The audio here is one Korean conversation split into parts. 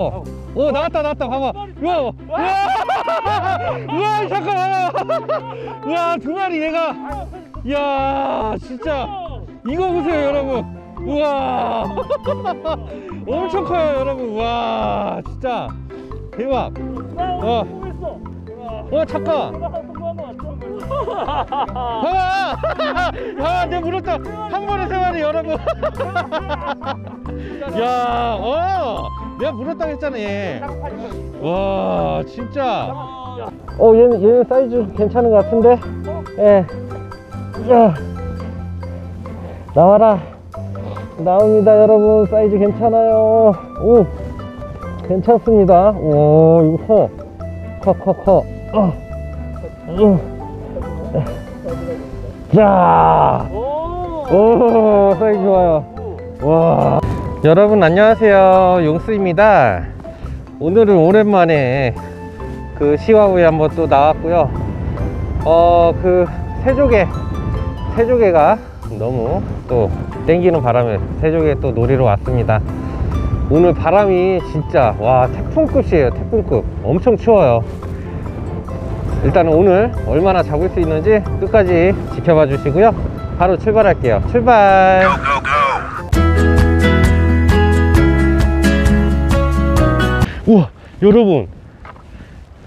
어, 오 나왔다 나왔다. 봐봐. 우와. 우와. 우와 잠깐 봐봐 우와 두 마리 얘가. 이야 진짜. 이거 보세요 여러분. 우와. 엄청 커요 여러분. 와 진짜. 대박. 어. 어 잠깐. 봐봐. 아 내가 물었다. 한 번에 세 마리 여러분. 야어 내가 물었다고 했잖아 얘 와 진짜. 어 얘는 얘는 사이즈 괜찮은 것 같은데? 예. 야. 나와라. 나옵니다 여러분. 사이즈 괜찮아요. 오. 괜찮습니다. 오 이거 커커커커. 어. 어. 자 오, 사이즈 좋아요. 와. 여러분, 안녕하세요. 용수입니다. 오늘은 오랜만에 그 시와우에 한번 또 나왔고요. 어, 그 새조개, 새조개가 너무 또 땡기는 바람에 새조개 또 놀이로 왔습니다. 오늘 바람이 진짜, 와, 태풍급이에요. 태풍급. 엄청 추워요. 일단은 오늘 얼마나 잡을 수 있는지 끝까지 지켜봐 주시고요. 바로 출발할게요. 출발! 여러분.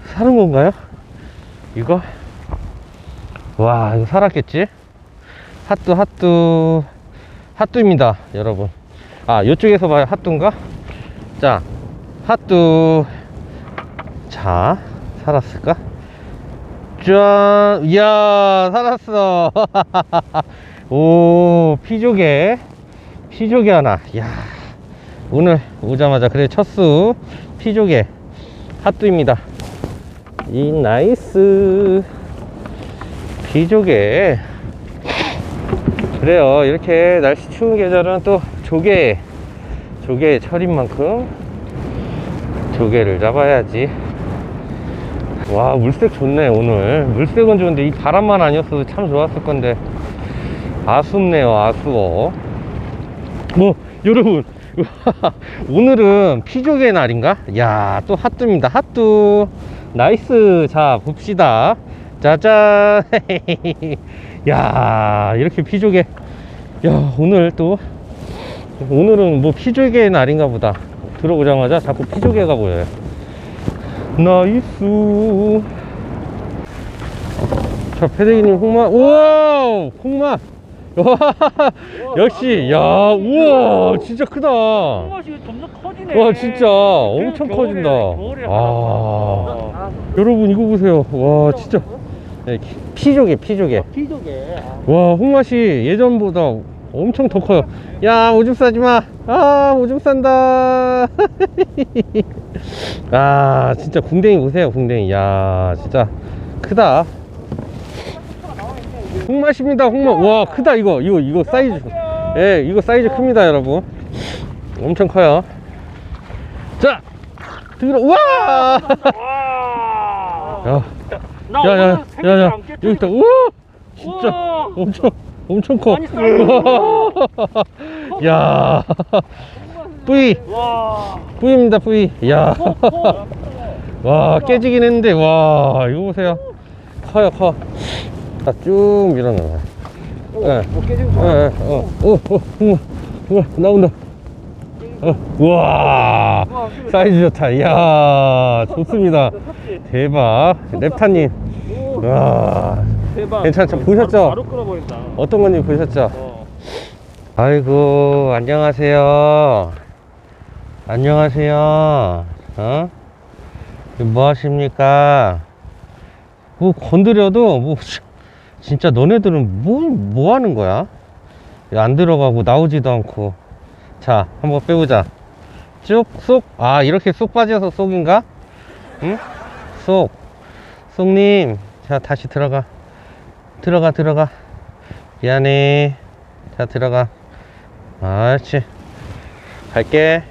사는 건가요? 이거? 와, 이거 살았겠지? 핫뚜, 핫뚜. 핫뚜입니다, 여러분. 아, 이쪽에서 봐요. 핫뚜인가? 자, 핫뚜. 자, 살았을까? 짠! 이야, 살았어. 오, 피조개. 피조개 하나. 이야, 오늘 오자마자 그래 첫수 피조개 핫두입니다. 이 나이스 피조개. 그래요. 이렇게 날씨 추운 계절은 또 조개, 조개의 철인 만큼 조개를 잡아야지. 와 물색 좋네 오늘 물색은 좋은데 이 바람만 아니었어도 참 좋았을 건데 아쉽네요 아쉬워 뭐 여러분 오늘은 피조개 날인가? 야 또 핫뚜입니다. 핫뚜. 나이스. 자 봅시다. 짜잔. 야 이렇게 피조개. 야 오늘 또 오늘은 뭐 피조개 날인가 보다. 들어오자마자 자꾸 피조개가 보여요. 나이스. 자 패대기님 홍마. 우와! 홍마! 와, 역시 야 우와 진짜 크다. 와 맛이 점점 커지네. 진짜. 엄청 겨울에, 커진다. 겨울에 아. 여러분 이거 보세요. 와 진짜. 네, 키- 피조개 피조개. 피조개. 와 홍맛이 예전보다 엄청 더 커요. 야 오줌 싸지 마 아 오줌 싼다. 아 진짜 궁뎅이 보세요 궁뎅이. 야 진짜 크다 홍맛입니다 홍맛 와 크다 이거 이거 이거 사이즈 예 이거 사이즈 큽니다 여러분 엄청 커요 자 들어 우와 와. 야나 야, 야, 오늘 생일 야, 야, 안 깼더니- 여기 있다. 우와! 진짜 우와. 엄청, 엄청 커. 많이 쌓여. 야, 뿌이, 와. 뿌이입니다, 뿌이. 야, 커, 커. 와, 깨지긴 했는데, 와, 이거 보세요. 커요, 커. 다쭉 밀어넣어요. 예, 뭐 깨지고 예, 예, 어, 오, 오, 우와, 우와, 나온다. 어, 우와, 사이즈 좋다. 이야, 좋습니다. 대박. 랩타님. 와, 대박. 괜찮죠? 보셨죠? 바로 끌어버린다. 어떤 건지 보셨죠? 어. 아이고 안녕하세요 안녕하세요 어? 뭐 하십니까 뭐 건드려도 뭐 진짜 너네들은 뭐, 뭐 하는 거야? 안 들어가고 나오지도 않고. 자 한번 빼보자. 쭉 쏙 아 이렇게 쏙 빠져서 쏙인가? 응? 쏙. 쏙님. 자 다시 들어가. 들어가 들어가. 미안해. 자 들어가. 옳지? 갈게.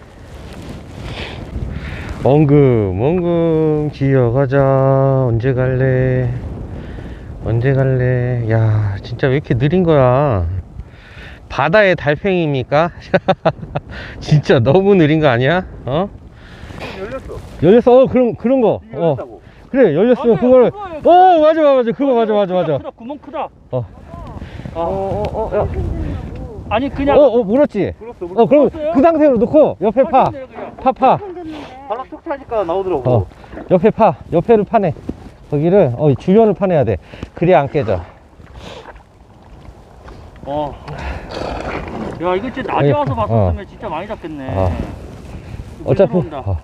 엉금 엉금. 기어가자. 언제 갈래 언제 갈래 야 진짜 왜 이렇게 느린 거야 바다의 달팽이입니까 진짜 너무 느린 거 아니야 어 열렸어. 열렸어 어 그런 그런 거 어 열렸다고. 그래 열렸으면 맞아요, 그걸 그거예요, 어 맞아 맞아 그거 맞아 맞아 맞아 크다, 구멍 크다. 어. 아, 어, 어, 어, 야. 아니 그냥. 어, 어, 물었지? 불었어, 어, 그럼 물었어요? 그 상태로 놓고 옆에 파. 그냥. 파, 파. 바람 툭 차니까 나오더라고. 어, 옆에 파. 옆에를 파내. 거기를, 어, 주변을 파내야 돼. 그래야 안 깨져. 어. 야 이거 진짜 낮에 와서 어. 봤었으면 진짜 많이 잡겠네. 어. 어차피. 물 들어온다. 어.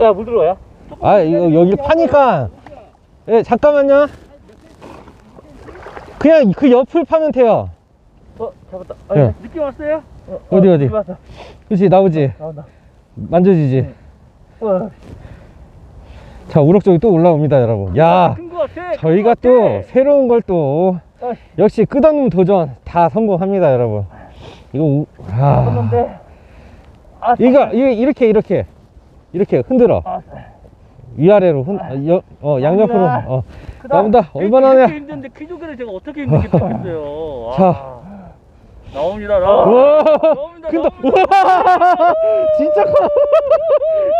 야, 물 들어와요? 아, 이거 여기 파니까. 예, 잠깐만요. 그냥 그 옆을 파면 돼요. 어, 잡았다. 예. 느낌 왔어요? 어, 어디, 어디? 왔어. 그렇지, 나오지? 나온다. 만져지지? 어, 자, 우럭쪽이 또 올라옵니다, 여러분. 야, 큰 거 같아. 저희가 큰거 또 같아. 새로운 걸 또, 아, 역시 끝없는 도전 다 성공합니다, 여러분. 이거, 우, 아. 아, 이거, 이거 이렇게, 이렇게. 이렇게 흔들어. 아, 위아래로 흔, 어, 여, 어, 양옆으로. 어. 이렇게- 얼마나 이렇게. 힘든데 키조개를 제가 어떻게 힘들게 잡겠어요. 자. 아. 나옵니다. 나. 우와! 나옵니다. 나옵니다. 우와! 진짜 커.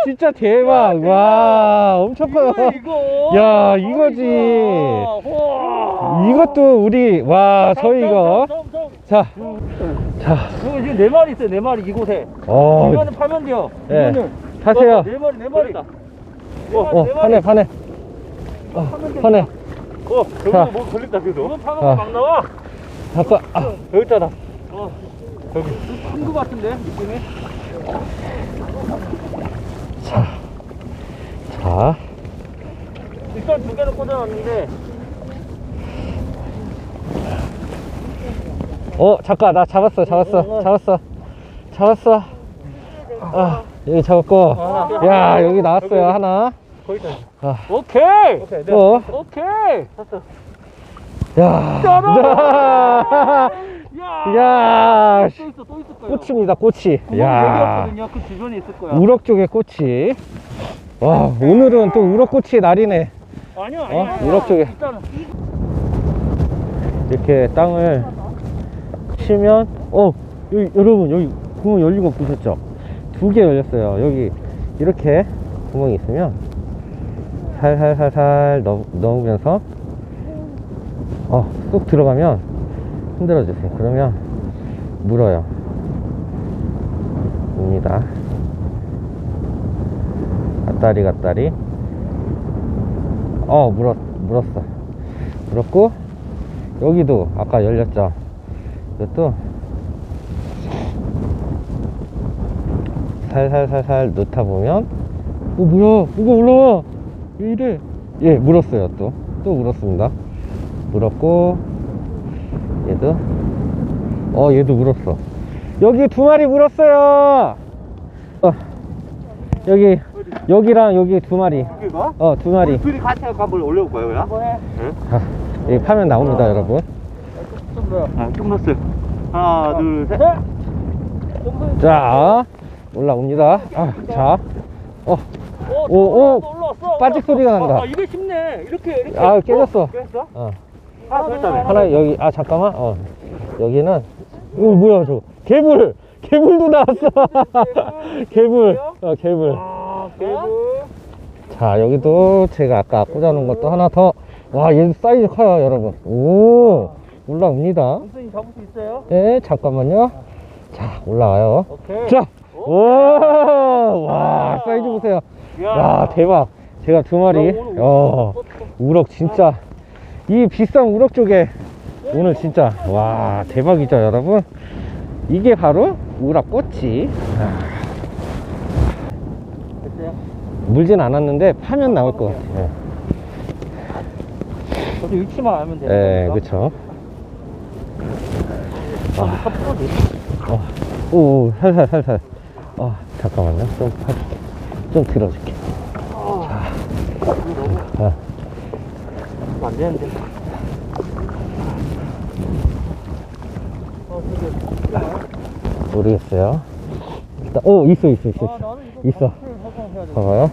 진짜 대박. 대박. 와, 엄청 커요. 이거 이거. 야, 이거지. 와. 이것도 우리, 와, 저희 이거. 자, 자, 이거 지금 네 마리 있어요. 네 마리 이곳에. 어, 이거는 파면 돼요. 예. 이거는. 타세요. 어, 네 마리 네 마리. 어, 파네, 파네. 어, 파네. 어, 자. 여기서 뭐 걸린다 그래도. 이거 파면 아. 막 나와. 잠깐, 아, 여기 있잖 아. 어. 여기. 큰거 같은데 느낌이. 자, 자, 일단 두 개는 꽂아놨는데. 어, 잠깐, 나 잡았어, 잡았어, 잡았어, 잡았어. 아, 여기 잡았고. 야, 여기 나왔어요, 하나. 거기. 아, 오케이. 오케이. 또. 오케이. 샀어. 야, 야. 야, 또 있어 또 있을 거예요. 꽃입니다, 꽃이. 야, 여기였거든요. 그 주변에 있을 거야. 우럭 쪽의 꽃이. 와, 오늘은 또 우럭 꽃이 날이네. 아니야 어? 아니야. 우럭 쪽에. 일단은 이렇게 땅을 치면, 어, 여기, 여러분, 여기 구멍 열린 거 보셨죠? 두 개 열렸어요. 여기, 이렇게 구멍이 있으면, 살살살살 넣, 넣으면서, 어, 쏙 들어가면, 흔들어 주세요. 그러면, 물어요. 옵니다. 갔다리, 갔다리. 어, 물었, 물었어. 물었고, 여기도 아까 열렸죠 이것도 살살살살 넣다 보면 어 뭐야 뭐가 올라와 왜 이래 예 물었어요 또또 물었습니다 물었고 얘도 어 얘도 물었어 여기 두 마리 물었어요 어, 여기 여기랑 여기 두 마리 여기가? 어 두 마리 둘이 같이 해서 한번 올려볼까요 그냥? 한번 해. 아, 여기 파면 나옵니다 여러분 좀 더. 아좀 넣었어요. 하나 둘 셋. 자 올라옵니다 아, 자 어, 오, 오, 오, 빠직 올라왔어. 소리가 난다. 아, 이게 쉽네. 이렇게 이렇게. 아, 깨졌어. 어, 깨졌어? 어. 하나 더 있다며. 하나 여기 아 잠깐만. 어. 여기는 이거 뭐야 저거 개불! 개불도 나왔어. 개불. 어 개불. 아. 자 여기도 제가 아까 꽂아놓은 것도 하나 더와 얘도 사이즈 커요 여러분. 오 올라옵니다. 선생님 잡을 수 있어요? 네 잠깐만요. 자 올라와요. 오케이. 자 오 와 사이즈 보세요. 야. 대박. 제가 두 마리. 어 우럭 진짜 이 비싼 우럭 쪽에 오늘 진짜 와 대박이죠 여러분? 이게 바로 우럭 꼬치. 아? 물진 않았는데 파면 나올 것 같아요. 저도 위치만 알면 돼요. 네 그쵸. 아. 어, 오, 오 살살 살살. 어 잠깐만요. 좀, 파- 좀 들어줄게. 자, 아, 안 되는데. 어, 저기. 모르겠어요 일단, 오 있어 있어 있어 아, 있어 있어. 봐봐요.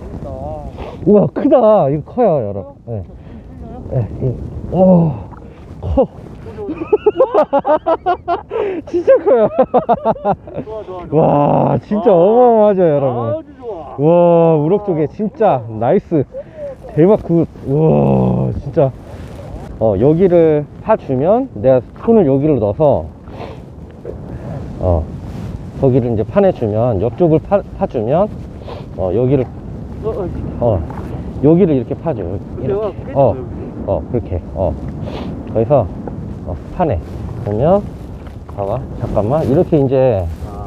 우와 크다 이거 커요 여러분 네. 네, 이- 오, 커. 진짜 커요. 좋아, 좋아, 좋아. 와, 진짜 어마어마하죠, 여러분. 아주 좋아. 와, 우럭조개 진짜 나이스. 대박 굿. 와, 진짜. 어, 여기를 파주면 내가 손을 여기로 넣어서 어, 거기를 이제 파내주면 옆쪽을 파, 파주면 어, 여기를 어, 여기를 이렇게 파줘. 이렇게. 어, 어, 그렇게. 어. 거기서 어, 파내. 보면 봐봐. 잠깐만. 이렇게 이제 아,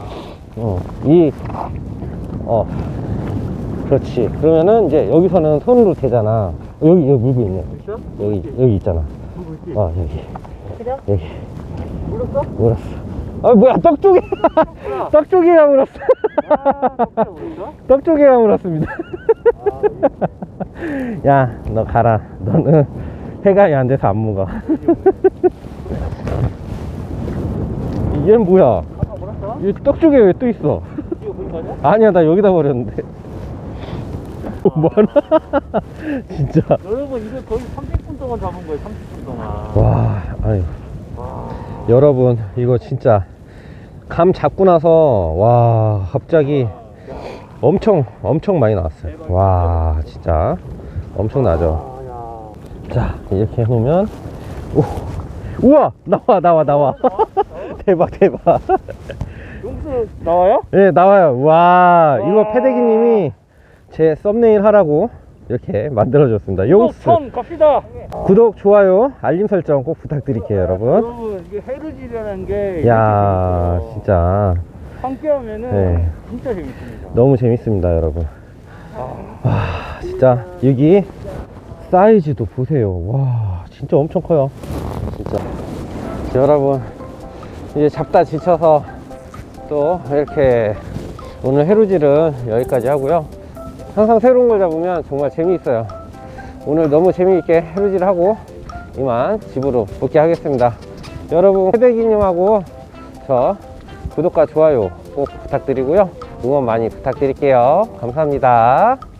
어, 이, 어, 그렇지. 그러면은 이제 여기서는 손으로 대잖아. 여기, 여기 물고 있네. 있어? 여기, 여기 있잖아. 물고 있지? 어, 여기. 그냥? 여기. 물었어? 물었어. 아, 뭐야, 떡조개! 떡조개가 물었어. 아? 떡조개가 물었습니다. 아, 야, 너 가라. 너는 해감이 안 돼서 안 묵어. 얘는 뭐야? 아까 물었어? 이 떡조개 왜 또 있어? 이거 보인 거 아니야? 아니야, 나 여기다 버렸는데. 뭐하나? 진짜. 여러분, 이거 거의 30분 동안 잡은 거예요, 30분 동안. 와, 아유. 와. 여러분, 이거 진짜. 감 잡고 나서, 와, 갑자기 엄청, 엄청 많이 나왔어요. 와, 진짜. 엄청나죠? 아, 야. 자, 이렇게 해놓으면, 오, 우와! 나와, 나와, 나와. 대박, 대박. 용수 나와요? 예, 나와요. 와, 이거 패대기님이 제 썸네일 하라고 이렇게 만들어줬습니다. 용스. 턴 갑시다. 구독, 좋아요, 알림 설정 꼭 부탁드릴게요, 여러분. 여러분, 이게 헤르질이라는 게 야 이렇게. 진짜 함께 하면은 네. 진짜 재밌습니다. 너무 재밌습니다, 여러분. 아, 와, 진짜 여기 사이즈도 보세요. 와, 진짜 엄청 커요. 진짜. 여러분, 이제 잡다 지쳐서 또 이렇게 오늘 해루질은 여기까지 하고요. 항상 새로운 걸 잡으면 정말 재미있어요. 오늘 너무 재미있게 해루질 하고 이만 집으로 복귀하겠습니다. 여러분, 해대기님하고 저 구독과 좋아요 꼭 부탁드리고요. 응원 많이 부탁드릴게요. 감사합니다.